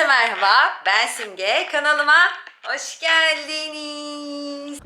Herkese merhaba. Ben Simge. Kanalıma hoş geldiniz.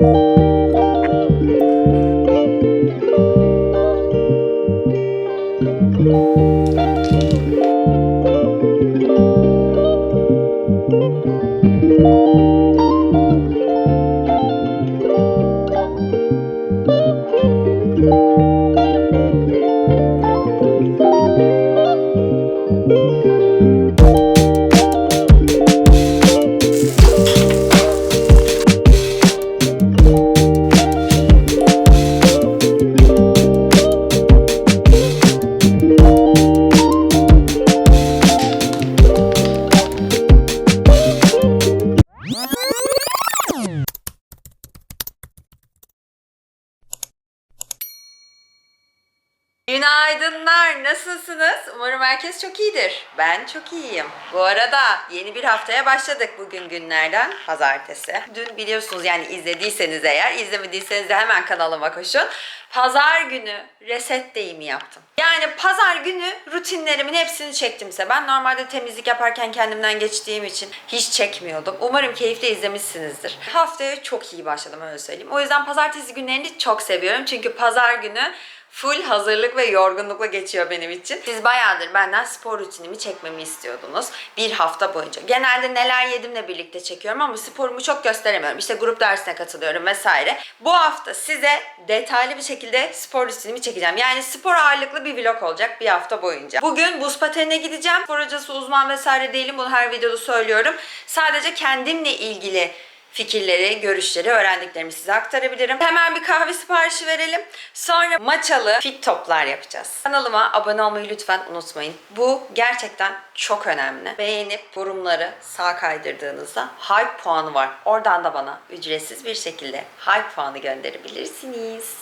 Günaydınlar. Nasılsınız? Umarım herkes çok iyidir. Ben çok iyiyim. Bu arada yeni bir haftaya başladık bugün günlerden pazartesi. Dün biliyorsunuz yani izlediyseniz eğer, izlemediyseniz de hemen kanalıma koşun. Pazar günü reset deyimi yaptım. Yani pazar günü rutinlerimin hepsini çektim size. Ben normalde temizlik yaparken kendimden geçtiğim için hiç çekmiyordum. Umarım keyifle izlemişsinizdir. Haftaya çok iyi başladım öyle söyleyeyim. O yüzden pazartesi günlerini çok seviyorum. Çünkü pazar günü full hazırlık ve yorgunlukla geçiyor benim için. Siz bayağıdır benden spor rutinimi çekmemi istiyordunuz. Bir hafta boyunca. Genelde neler yedimle birlikte çekiyorum ama sporumu çok gösteremiyorum. İşte grup dersine katılıyorum vesaire. Bu hafta size detaylı bir şekilde spor rutinimi çekeceğim. Yani spor ağırlıklı bir vlog olacak bir hafta boyunca. Bugün buz patenine gideceğim. Spor hocası uzman vesaire değilim. Bunu her videoda söylüyorum. Sadece kendimle ilgili fikirleri, görüşleri, öğrendiklerimi size aktarabilirim. Hemen bir kahve siparişi verelim. Sonra maçalı fit toplar yapacağız. Kanalıma abone olmayı lütfen unutmayın. Bu gerçekten çok önemli. Beğenip yorumları sağ kaydırdığınızda hype puanı var. Oradan da bana ücretsiz bir şekilde hype puanı gönderebilirsiniz.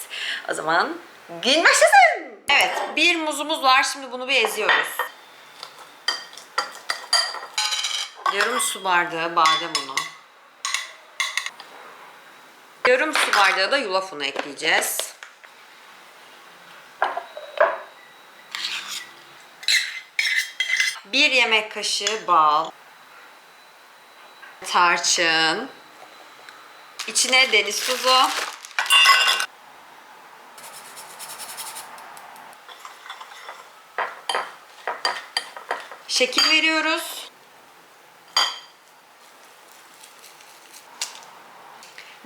O zaman gün başlasın. Evet bir muzumuz var. Şimdi bunu bir eziyoruz. Yarım su bardağı badem unu. Yarım su bardağı da yulaf unu ekleyeceğiz. Bir yemek kaşığı bal. Tarçın. İçine deniz tuzu. Şekil veriyoruz.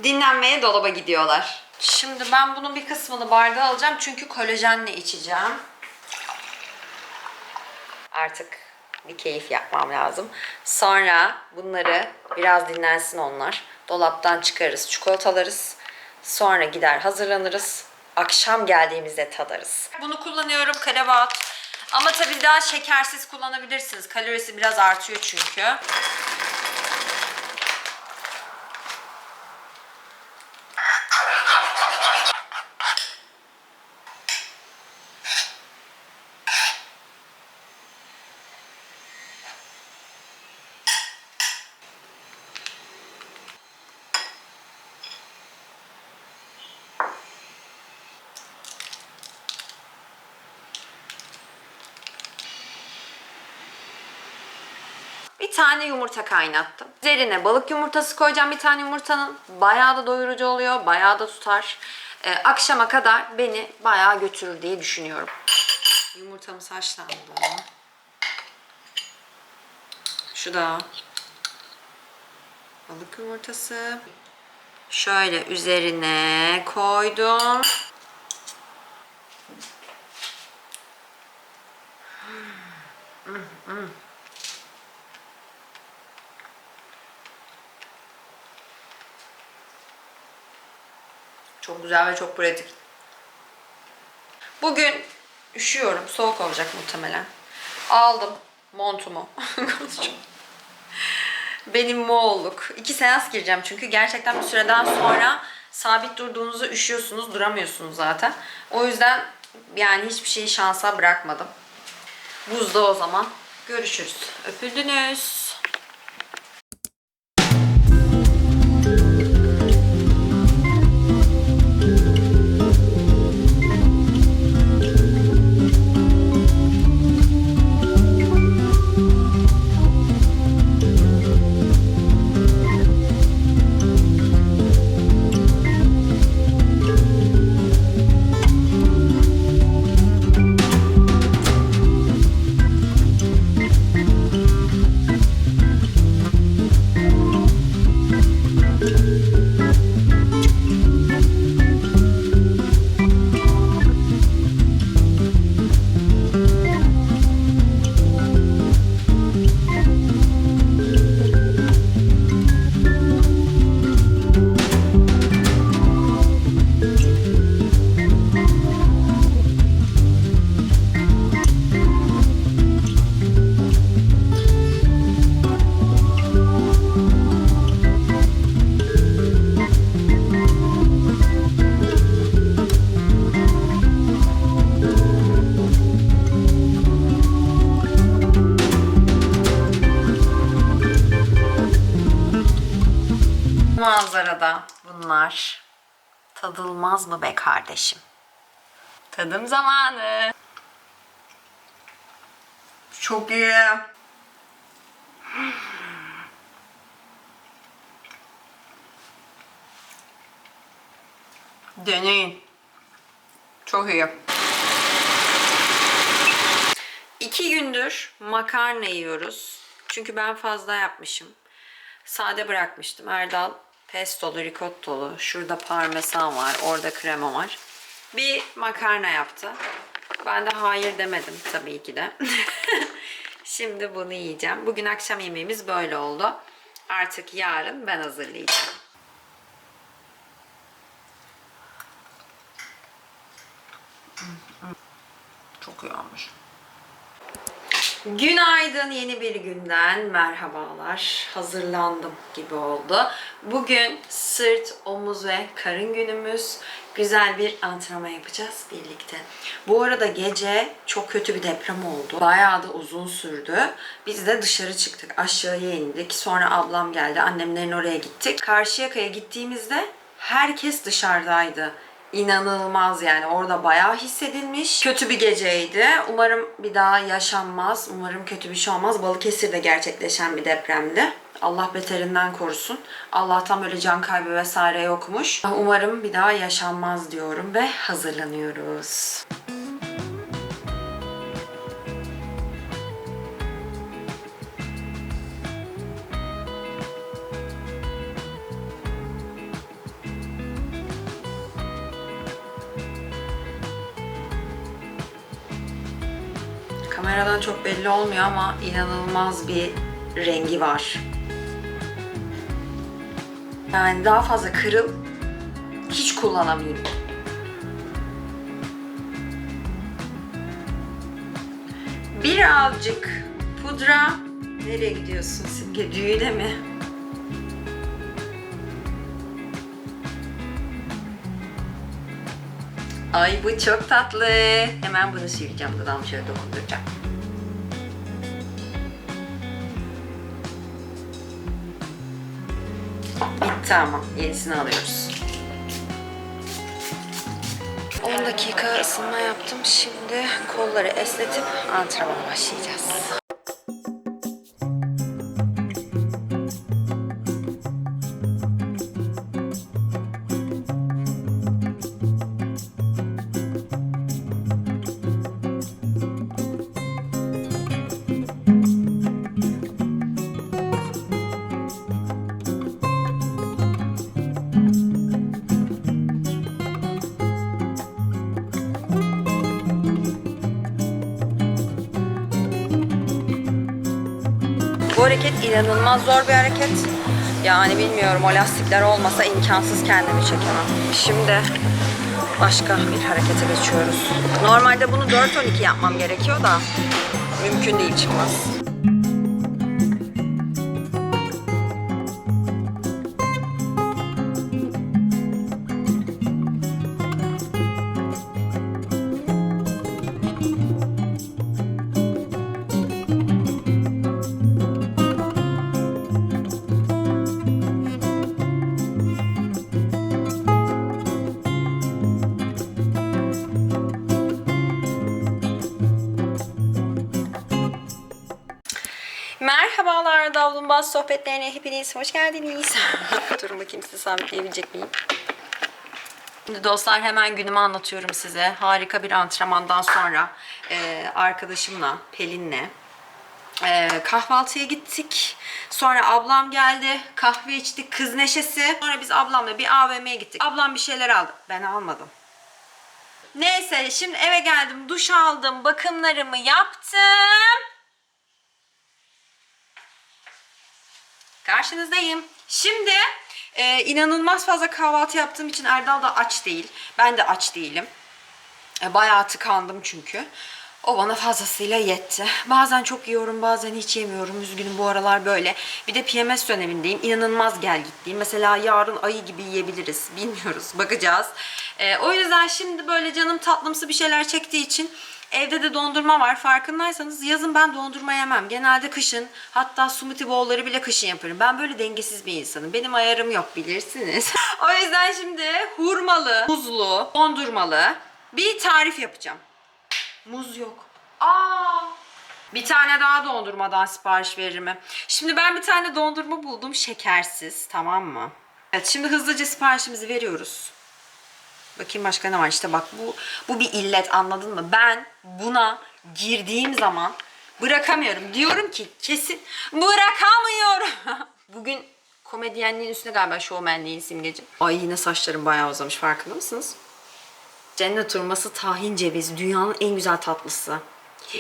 Dinlenmeye dolaba gidiyorlar. Şimdi ben bunun bir kısmını bardağa alacağım çünkü kolajenle içeceğim. Artık bir keyif yapmam lazım. Sonra bunları biraz dinlensin onlar. Dolaptan çıkarız, çikolatalarız. Sonra gider hazırlanırız. Akşam geldiğimizde tadarız. Bunu kullanıyorum karabat. Ama tabii daha şekersiz kullanabilirsiniz. Kalorisi biraz artıyor çünkü. Bir tane yumurta kaynattım. Üzerine balık yumurtası koyacağım bir tane yumurtanın. Bayağı da doyurucu oluyor. Bayağı da tutar. Ee, akşama kadar beni bayağı götürür diye düşünüyorum. Yumurtamız haşlandı. Şu da balık yumurtası. Şöyle üzerine koydum. Çok güzel ve çok pratik. Bugün üşüyorum. Soğuk olacak muhtemelen. Aldım montumu. Benim Moğolluk. İki seans gireceğim çünkü gerçekten bir süreden sonra sabit durduğunuzda üşüyorsunuz, duramıyorsunuz zaten. O yüzden yani hiçbir şeyi şansa bırakmadım. Buzda o zaman. Görüşürüz. Öpüldünüz. Manzarada bunlar. Tadılmaz mı be kardeşim? Tadım zamanı. Çok iyi. Deneyin. Çok iyi. İki gündür makarna yiyoruz. Çünkü ben fazla yapmışım. Sade bırakmıştım. Erdal pestolu, ricottolu. Şurada parmesan var. Orada krema var. Bir makarna yaptı. Ben de hayır demedim tabii ki de. Şimdi bunu yiyeceğim. Bugün akşam yemeğimiz böyle oldu. Artık yarın ben hazırlayacağım. Çok iyi olmuş. Günaydın yeni bir günden merhabalar. Hazırlandım gibi oldu. Bugün sırt, omuz ve karın günümüz. Güzel bir antrenman yapacağız birlikte. Bu arada gece çok kötü bir deprem oldu. Bayağı da uzun sürdü. Biz de dışarı çıktık. Aşağıya indik. Sonra ablam geldi. Annemlerin oraya gittik. Karşıyaka'ya gittiğimizde herkes dışarıdaydı. İnanılmaz yani orada bayağı hissedilmiş. Kötü bir geceydi. Umarım bir daha yaşanmaz. Umarım kötü bir şey olmaz. Balıkesir'de gerçekleşen bir depremdi. Allah beterinden korusun. Allah'tan böyle can kaybı vesaire yokmuş. Umarım bir daha yaşanmaz diyorum ve hazırlanıyoruz. Kameradan çok belli olmuyor ama inanılmaz bir rengi var. Yani daha fazla kırıl hiç kullanamayayım. Birazcık pudra. Nereye gidiyorsun Simge? Düğüne mi? Ay bu çok tatlı. Hemen bunu sileceğim. Dudağımı şöyle dokunduracağım. Ama. Yenisini alıyoruz. 10 dakika ısınma yaptım. Şimdi kolları esnetip antrenmana başlayacağız. Hareket inanılmaz zor bir hareket. Yani bilmiyorum o lastikler olmasa imkansız kendimi çekemem. Şimdi başka bir harekete geçiyoruz. Normalde bunu 4-12 yapmam gerekiyor da mümkün değil çıkmaz. Davlumbaz sohbetlerine hepiniz hoş geldiniz. Durun bakayım sizi sabitleyebilecek miyim? Şimdi dostlar hemen günümü anlatıyorum size. Harika bir antrenmandan sonra e, arkadaşımla Pelin'le e, kahvaltıya gittik. Sonra ablam geldi. Kahve içtik. Kız neşesi. Sonra biz ablamla bir AVM'ye gittik. Ablam bir şeyler aldı. Ben almadım. Neyse şimdi eve geldim. Duş aldım. Bakımlarımı yaptım. Karşınızdayım. Şimdi e, inanılmaz fazla kahvaltı yaptığım için Erdal da aç değil. Ben de aç değilim. E, bayağı tıkandım çünkü. O bana fazlasıyla yetti. Bazen çok yiyorum, bazen hiç yemiyorum. Üzgünüm bu aralar böyle. Bir de PMS dönemindeyim. İnanılmaz gel gittiğim. Mesela yarın ayı gibi yiyebiliriz. Bilmiyoruz. Bakacağız. E, o yüzden şimdi böyle canım tatlımsı bir şeyler çektiği için Evde de dondurma var. Farkındaysanız yazın ben dondurma yemem. Genelde kışın hatta smoothie bowl'ları bile kışın yaparım. Ben böyle dengesiz bir insanım. Benim ayarım yok bilirsiniz. o yüzden şimdi hurmalı, muzlu, dondurmalı bir tarif yapacağım. Muz yok. Aa! Bir tane daha dondurmadan sipariş veririm. Şimdi ben bir tane dondurma buldum şekersiz tamam mı? Evet şimdi hızlıca siparişimizi veriyoruz. Bakayım başka ne var işte bak bu bu bir illet anladın mı? Ben buna girdiğim zaman bırakamıyorum. Diyorum ki kesin bırakamıyorum. Bugün komedyenliğin üstüne galiba şovmenliğin simgeci. Ay yine saçlarım bayağı uzamış farkında mısınız? Cennet hurması tahin cevizi dünyanın en güzel tatlısı.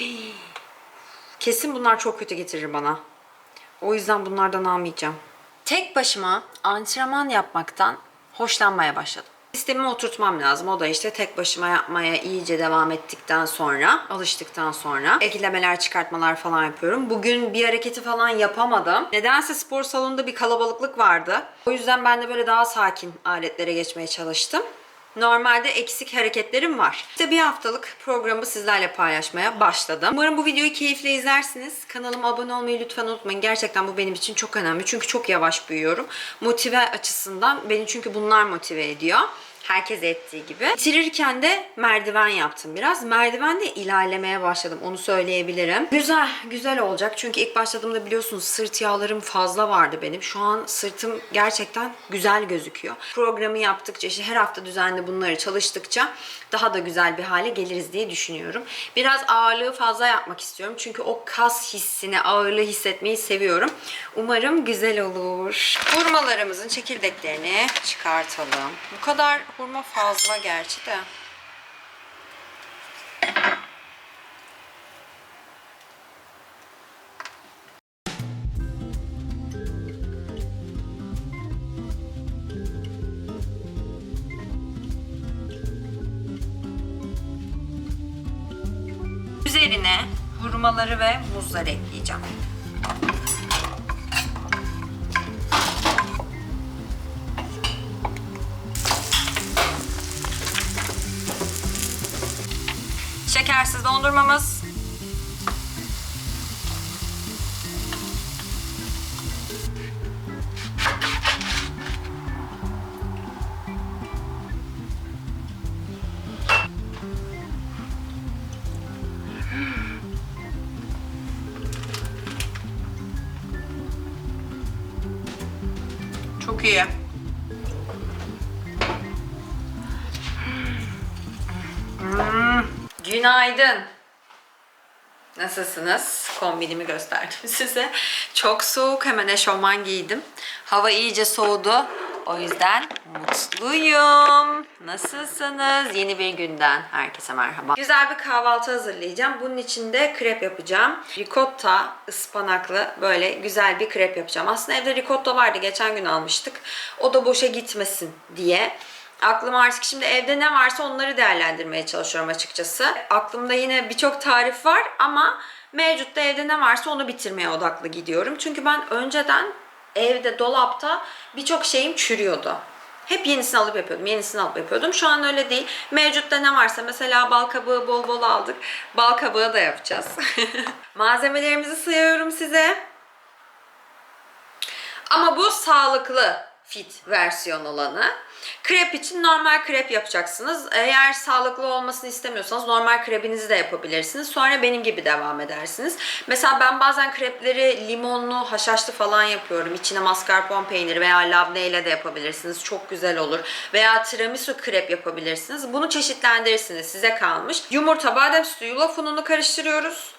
Kesin bunlar çok kötü getirir bana. O yüzden bunlardan almayacağım. Tek başıma antrenman yapmaktan hoşlanmaya başladım. Sistemimi oturtmam lazım. O da işte tek başıma yapmaya iyice devam ettikten sonra, alıştıktan sonra eklemeler, çıkartmalar falan yapıyorum. Bugün bir hareketi falan yapamadım. Nedense spor salonunda bir kalabalıklık vardı. O yüzden ben de böyle daha sakin aletlere geçmeye çalıştım. Normalde eksik hareketlerim var. İşte bir haftalık programı sizlerle paylaşmaya başladım. Umarım bu videoyu keyifle izlersiniz. Kanalıma abone olmayı lütfen unutmayın. Gerçekten bu benim için çok önemli. Çünkü çok yavaş büyüyorum. Motive açısından beni çünkü bunlar motive ediyor. Herkes ettiği gibi. Bitirirken de merdiven yaptım biraz. Merdivende ilerlemeye başladım. Onu söyleyebilirim. Güzel, güzel olacak. Çünkü ilk başladığımda biliyorsunuz sırt yağlarım fazla vardı benim. Şu an sırtım gerçekten güzel gözüküyor. Programı yaptıkça, işte her hafta düzenli bunları çalıştıkça daha da güzel bir hale geliriz diye düşünüyorum. Biraz ağırlığı fazla yapmak istiyorum. Çünkü o kas hissini, ağırlığı hissetmeyi seviyorum. Umarım güzel olur. Hurmalarımızın çekirdeklerini çıkartalım. Bu kadar hurma fazla gerçi de. Üzerine hurmaları ve muzları ekleyeceğim. Şekersiz dondurmamız. Nasılsınız? Kombinimi gösterdim size. Çok soğuk. Hemen eşofman giydim. Hava iyice soğudu. O yüzden mutluyum. Nasılsınız? Yeni bir günden herkese merhaba. Güzel bir kahvaltı hazırlayacağım. Bunun için de krep yapacağım. Ricotta ıspanaklı böyle güzel bir krep yapacağım. Aslında evde ricotta vardı. Geçen gün almıştık. O da boşa gitmesin diye. Aklıma artık şimdi evde ne varsa onları değerlendirmeye çalışıyorum açıkçası. Aklımda yine birçok tarif var ama mevcutta evde ne varsa onu bitirmeye odaklı gidiyorum. Çünkü ben önceden evde dolapta birçok şeyim çürüyordu. Hep yenisini alıp yapıyordum, yenisini alıp yapıyordum. Şu an öyle değil. Mevcutta ne varsa mesela bal kabağı bol bol aldık. Bal kabağı da yapacağız. Malzemelerimizi sayıyorum size. Ama bu sağlıklı fit versiyon olanı. Krep için normal krep yapacaksınız. Eğer sağlıklı olmasını istemiyorsanız normal krebinizi de yapabilirsiniz. Sonra benim gibi devam edersiniz. Mesela ben bazen krepleri limonlu, haşhaşlı falan yapıyorum. İçine mascarpone peyniri veya labne ile de yapabilirsiniz. Çok güzel olur. Veya tiramisu krep yapabilirsiniz. Bunu çeşitlendirirsiniz. Size kalmış. Yumurta, badem sütü, yulaf ununu karıştırıyoruz.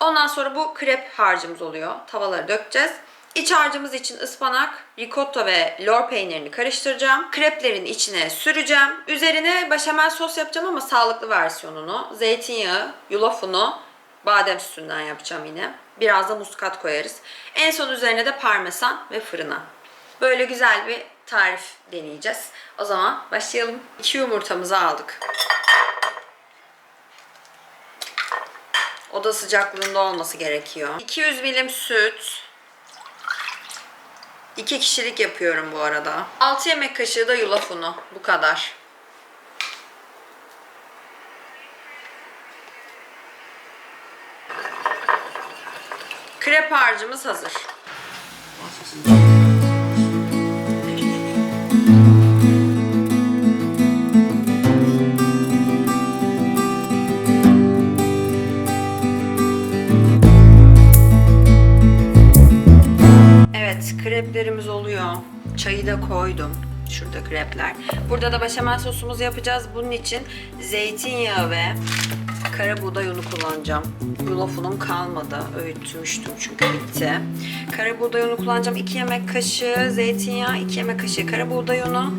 Ondan sonra bu krep harcımız oluyor. Tavalara dökeceğiz. İç harcımız için ıspanak, ricotta ve lor peynirini karıştıracağım. Kreplerin içine süreceğim. Üzerine beşamel sos yapacağım ama sağlıklı versiyonunu. Zeytinyağı, yulaf unu, badem sütünden yapacağım yine. Biraz da muskat koyarız. En son üzerine de parmesan ve fırına. Böyle güzel bir tarif deneyeceğiz. O zaman başlayalım. İki yumurtamızı aldık. Oda sıcaklığında olması gerekiyor. 200 milim süt. 2 kişilik yapıyorum bu arada. 6 yemek kaşığı da yulaf unu. Bu kadar. Krep harcımız hazır. Çayı da koydum. Şurada krepler. Burada da beşamel sosumuzu yapacağız. Bunun için zeytinyağı ve kara buğday unu kullanacağım. Yulaf unum kalmadı. Öğütmüştüm çünkü bitti. Kara buğday unu kullanacağım. 2 yemek kaşığı zeytinyağı, 2 yemek kaşığı kara buğday unu.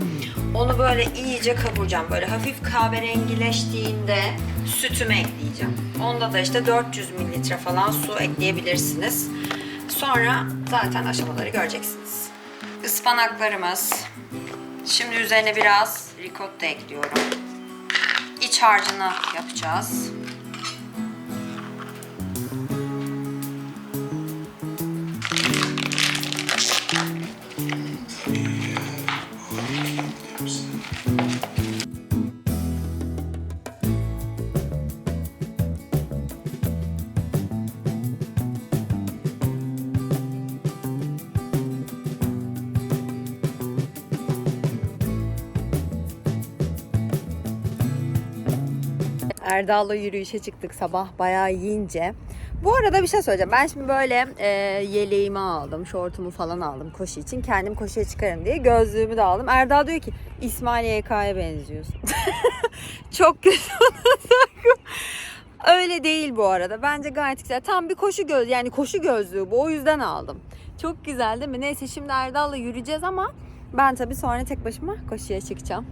Onu böyle iyice kavuracağım. Böyle hafif kahverengileştiğinde sütümü ekleyeceğim. Onda da işte 400 mililitre falan su ekleyebilirsiniz. Sonra zaten aşamaları göreceksiniz. Ispanaklarımız. Şimdi üzerine biraz ricotta ekliyorum. İç harcını yapacağız. Erdal'la yürüyüşe çıktık sabah bayağı yiyince. Bu arada bir şey söyleyeceğim. Ben şimdi böyle e, yeleğimi aldım, şortumu falan aldım koşu için. Kendim koşuya çıkarım diye. Gözlüğümü de aldım. Erdal diyor ki İsmail YK'ya benziyorsun. Çok kötü. Öyle değil bu arada. Bence gayet güzel. Tam bir koşu göz yani koşu gözlüğü bu. O yüzden aldım. Çok güzel değil mi? Neyse şimdi Erdal'la yürüyeceğiz ama ben tabii sonra tek başıma koşuya çıkacağım.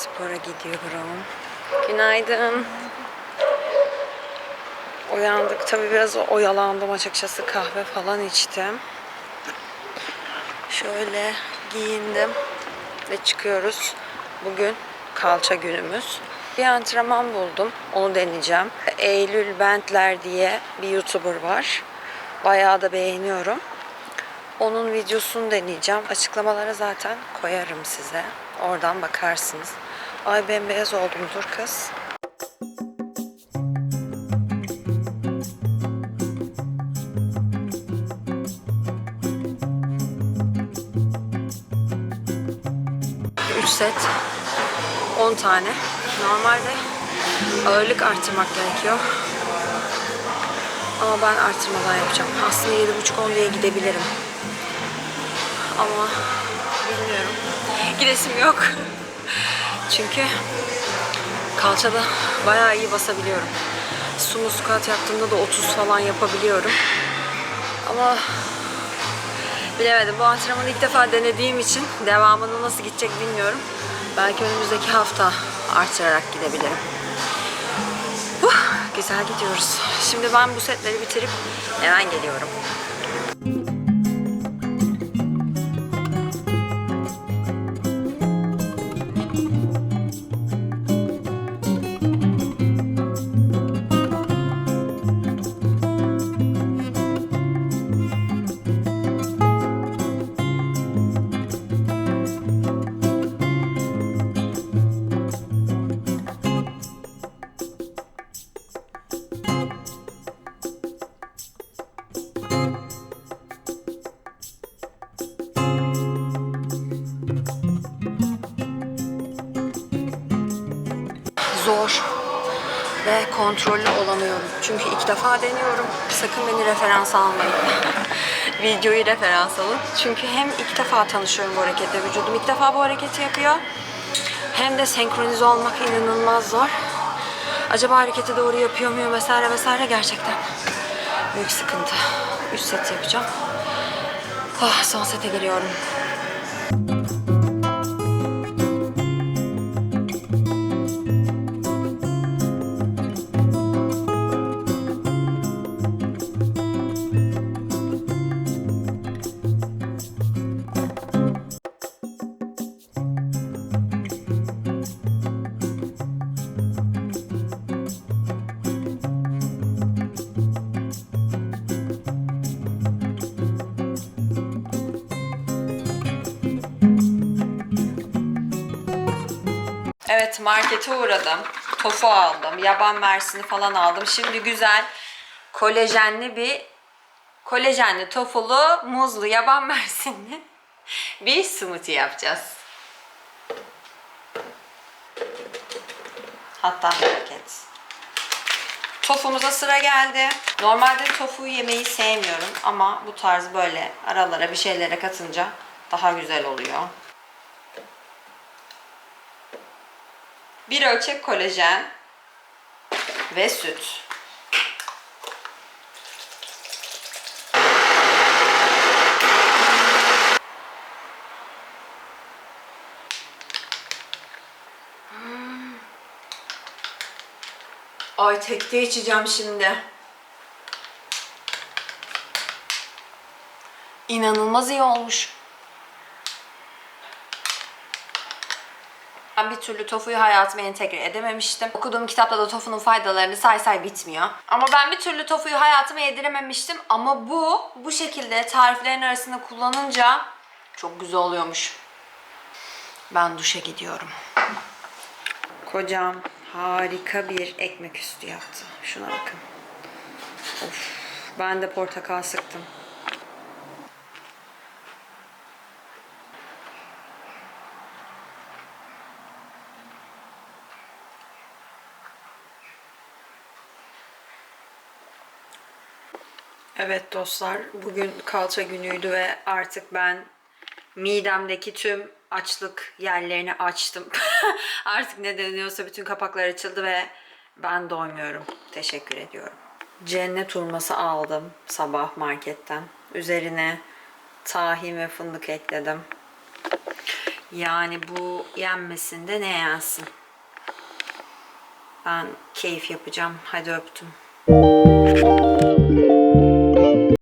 Spora gidiyorum. Günaydın. Uyandık. Tabii biraz oyalandım açıkçası. Kahve falan içtim. Şöyle giyindim ve çıkıyoruz. Bugün kalça günümüz. Bir antrenman buldum. Onu deneyeceğim. Eylül Bentler diye bir YouTuber var. Bayağı da beğeniyorum. Onun videosunu deneyeceğim. Açıklamalara zaten koyarım size. Oradan bakarsınız. Ay bembeyaz oldum dur kız. Üç set. 10 tane. Normalde ağırlık arttırmak gerekiyor. Ama ben arttırmadan yapacağım. Aslında 7.5-10 diye gidebilirim. Ama bilmiyorum. Gidesim yok. Çünkü kalçada bayağı iyi basabiliyorum. Sumo squat yaptığımda da 30 falan yapabiliyorum. Ama bilemedim. Bu antrenmanı ilk defa denediğim için devamını nasıl gidecek bilmiyorum. Belki önümüzdeki hafta artırarak gidebilirim. Huh, güzel gidiyoruz. Şimdi ben bu setleri bitirip hemen geliyorum. Kontrollü olamıyorum. Çünkü ilk defa deniyorum. Sakın beni referans almayın. Videoyu referans alın. Çünkü hem ilk defa tanışıyorum bu hareketle. Vücudum ilk defa bu hareketi yapıyor. Hem de senkronize olmak inanılmaz zor. Acaba hareketi doğru yapıyor muyum vesaire vesaire gerçekten büyük sıkıntı. Üst set yapacağım. Ah, son sete geliyorum. Evet markete uğradım. Tofu aldım. Yaban mersini falan aldım. Şimdi güzel kolajenli bir kolajenli tofulu muzlu yaban mersinli bir smoothie yapacağız. Hatta bir paket. Tofumuza sıra geldi. Normalde tofu yemeyi sevmiyorum ama bu tarz böyle aralara bir şeylere katınca daha güzel oluyor. Bir ölçek kolajen ve süt. Hmm. Ay tekte içeceğim şimdi. İnanılmaz iyi olmuş. Ben bir türlü tofuyu hayatıma entegre edememiştim. Okuduğum kitapta da tofunun faydalarını say say bitmiyor. Ama ben bir türlü tofuyu hayatıma yedirememiştim. Ama bu, bu şekilde tariflerin arasında kullanınca çok güzel oluyormuş. Ben duşa gidiyorum. Kocam harika bir ekmek üstü yaptı. Şuna bakın. Of, ben de portakal sıktım. Evet dostlar, bugün kalça günüydü ve artık ben midemdeki tüm açlık yerlerini açtım. artık ne deniyorsa bütün kapaklar açıldı ve ben doymuyorum. Teşekkür ediyorum. Cennet hurması aldım sabah marketten. Üzerine tahin ve fındık ekledim. Yani bu yenmesin de ne yensin. Ben keyif yapacağım. Hadi öptüm.